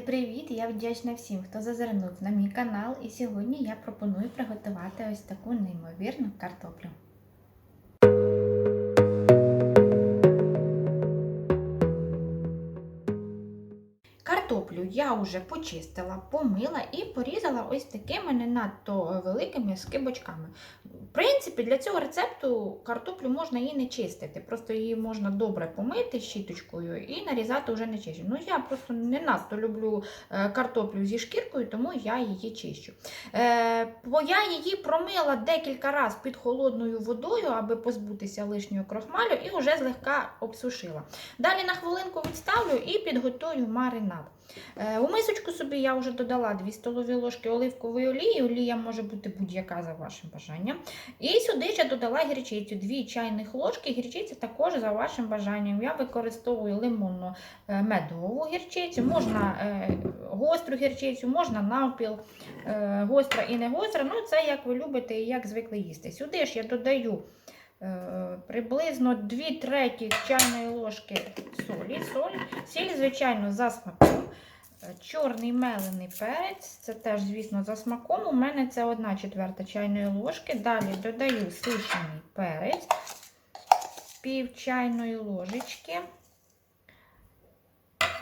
Привіт! Я вдячна всім, хто зазирнув на мій канал. І сьогодні я пропоную приготувати ось таку неймовірну картоплю. Картоплю я вже почистила, помила і порізала ось такими не надто великими скибочками. В принципі, для цього рецепту картоплю можна і не чистити. Просто її можна добре помити щіточкою і нарізати вже не чищу. Ну, я просто не надто люблю е, картоплю зі шкіркою, тому я її чищу. Е, Бо я її промила декілька разів під холодною водою, аби позбутися лишнього крохмалю, і вже злегка обсушила. Далі на хвилинку відставлю і підготую маринад. Е, У мисочку собі я вже додала 2 столові ложки оливкової олії. Олія може бути будь-яка за вашим бажанням. І сюди ще додала гірчицю, 2 чайних ложки. Гірчиця також за вашим бажанням. Я використовую лимонну е, медову гірчицю, можна е, гостру гірчицю, можна навпіл, гостра і не гостра. Ну, це як ви любите і як звикли їсти. Сюди ж я додаю. Приблизно 2 треті чайної ложки солі. Соль. Сіль, звичайно, за смаком. Чорний мелений перець, це теж, звісно, за смаком. У мене це 1 четверта чайної ложки. Далі додаю сушений перець, пів чайної ложечки.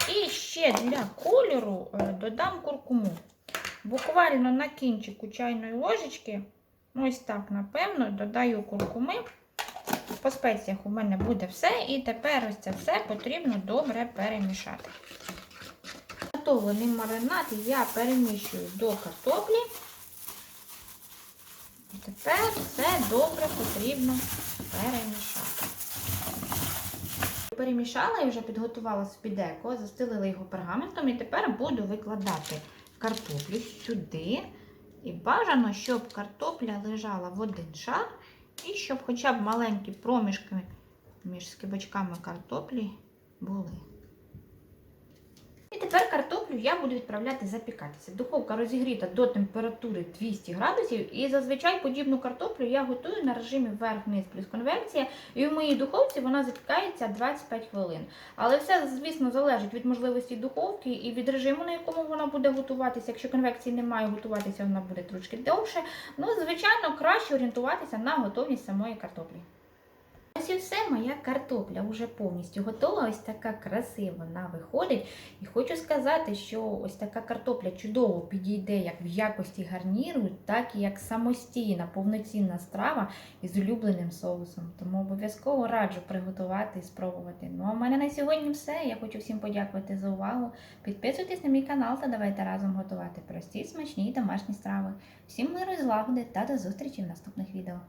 І ще для кольору е, додам куркуму. Буквально на кінчику чайної ложечки, ось так, напевно, додаю куркуми. По спеціях у мене буде все. І тепер ось це все потрібно добре перемішати. Готовлений маринад я переміщую до картоплі. І тепер все добре потрібно перемішати. Перемішала і вже підготувала собі деко, застелила його пергаментом і тепер буду викладати картоплю сюди. І бажано, щоб картопля лежала в один шар, і щоб хоча б маленькі проміжки між скибочками картоплі були. Тепер картоплю я буду відправляти запікатися. Духовка розігріта до температури 200 градусів. І зазвичай подібну картоплю я готую на режимі вверх-вниз плюс конвекція. І в моїй духовці вона запікається 25 хвилин. Але все, звісно, залежить від можливості духовки і від режиму, на якому вона буде готуватися. Якщо конвекції немає, готуватися вона буде трошки довше. Ну, звичайно, краще орієнтуватися на готовність самої картоплі. Ось і все, моя картопля вже повністю готова. Ось така красива вона виходить. І хочу сказати, що ось така картопля чудово підійде як в якості гарніру, так і як самостійна повноцінна страва із улюбленим соусом. Тому обов'язково раджу приготувати і спробувати. Ну а в мене на сьогодні все. Я хочу всім подякувати за увагу. Підписуйтесь на мій канал та давайте разом готувати прості, смачні і домашні страви. Всім миру і злагоди та до зустрічі в наступних відео.